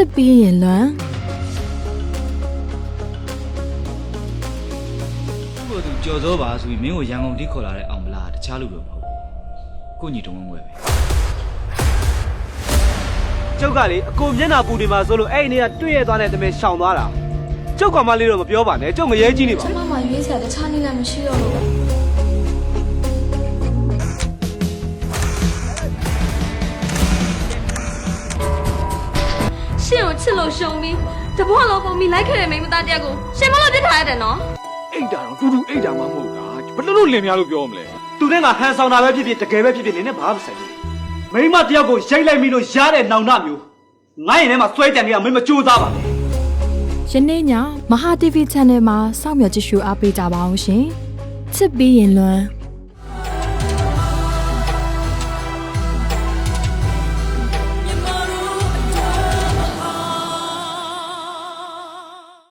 စ်ပြီးရင်လွမ်းကိုယ်သူကြော်စောပါဆိုပြီးမင်းကိုရန်ကုန်ထိခေါ်လာတဲ့အောင်မလားတခြားလူတော့မဟုတ်ဘူးကိုညီတုံးဝဲပဲကျုပ်ကလေအကိုမျက်နှာပူနေမှာဆိုလို့အဲ့ဒီနေ့ကတွေ့ရသွားတဲ့တမင်ရှောင်သွားတာကျုပ်ကောင်မလေးတော့မပြောပါနဲ့ကျုပ်ငရဲကြီးနေပါကျမမှရွေးစရာတခြားနည်းလည်းမရှိတော့လို့ ရှင်ကိုချစ်လို့ရှုံပြီးတဘောလုံးပုံပြီးလိုက်ခဲ့တဲ့မိန်းမသားတယောက်ကိုရှင်မလို့ပြစ်ထားရတယ်နော်အိတ်တာတော့တူတူအိတ်တာမှမဟုတ်တာဘယ်လိုလုပ်လင်များလို့ပြောမလဲသူနဲ့ကဟန်ဆောင်တာပဲဖြစ်ဖြစ်တကယ်ပဲဖြစ်ဖြစ်နေနဲ့ဘာမှမဆိုင်ဘူးမိန်းမတယောက်ကိုရိုက်လိုက်ပြီးလို့ရတဲ့နောင်တမျိုးငါရင်ထဲမှာစွဲကြံနေရမင်းမကြိုးစားပါနဲ့ယနေ့ညမဟာ TV Channel မှာစောင့်မျှော်ကြည့်ရှုအားပေးကြပါအောင်ရှင်ချစ်ပြီးရင်လွမ်း